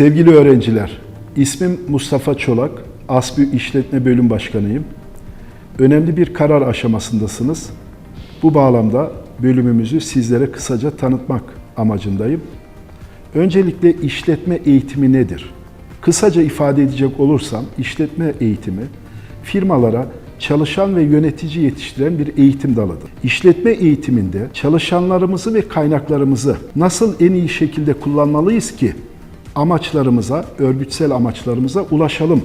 Sevgili öğrenciler, ismim Mustafa Çolak, ASBÜ İşletme Bölüm Başkanıyım. Önemli bir karar aşamasındasınız. Bu bağlamda bölümümüzü sizlere kısaca tanıtmak amacındayım. Öncelikle işletme eğitimi nedir? Kısaca ifade edecek olursam işletme eğitimi firmalara çalışan ve yönetici yetiştiren bir eğitim dalıdır. İşletme eğitiminde çalışanlarımızı ve kaynaklarımızı nasıl en iyi şekilde kullanmalıyız ki amaçlarımıza, örgütsel amaçlarımıza ulaşalım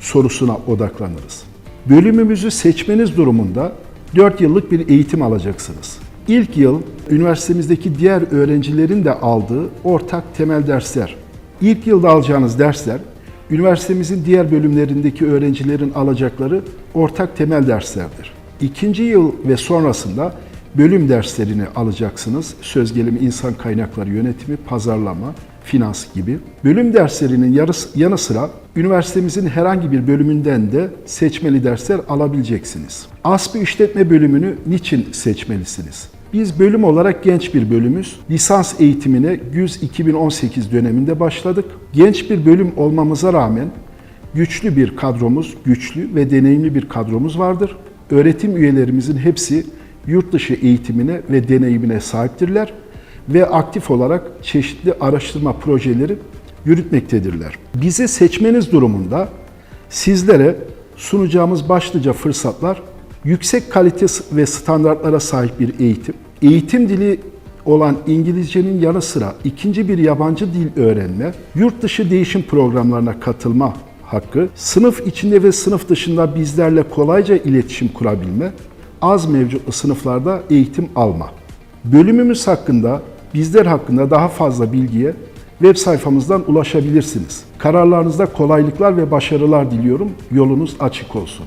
sorusuna odaklanırız. Bölümümüzü seçmeniz durumunda 4 yıllık bir eğitim alacaksınız. İlk yıl üniversitemizdeki diğer öğrencilerin de aldığı ortak temel dersler. İlk yılda alacağınız dersler üniversitemizin diğer bölümlerindeki öğrencilerin alacakları ortak temel derslerdir. İkinci yıl ve sonrasında bölüm derslerini alacaksınız. Söz gelimi insan kaynakları yönetimi, pazarlama, finans gibi. Bölüm derslerinin yarısı, yanı sıra üniversitemizin herhangi bir bölümünden de seçmeli dersler alabileceksiniz. ASBİ işletme bölümünü niçin seçmelisiniz? Biz bölüm olarak genç bir bölümüz. Lisans eğitimine güz 2018 döneminde başladık. Genç bir bölüm olmamıza rağmen güçlü bir kadromuz, güçlü ve deneyimli bir kadromuz vardır. Öğretim üyelerimizin hepsi yurt dışı eğitimine ve deneyimine sahiptirler ve aktif olarak çeşitli araştırma projeleri yürütmektedirler. Bizi seçmeniz durumunda sizlere sunacağımız başlıca fırsatlar yüksek kalite ve standartlara sahip bir eğitim, eğitim dili olan İngilizcenin yanı sıra ikinci bir yabancı dil öğrenme, yurt dışı değişim programlarına katılma hakkı, sınıf içinde ve sınıf dışında bizlerle kolayca iletişim kurabilme, az mevcutlu sınıflarda eğitim alma. Bölümümüz hakkında, bizler hakkında daha fazla bilgiye web sayfamızdan ulaşabilirsiniz. Kararlarınızda kolaylıklar ve başarılar diliyorum. Yolunuz açık olsun.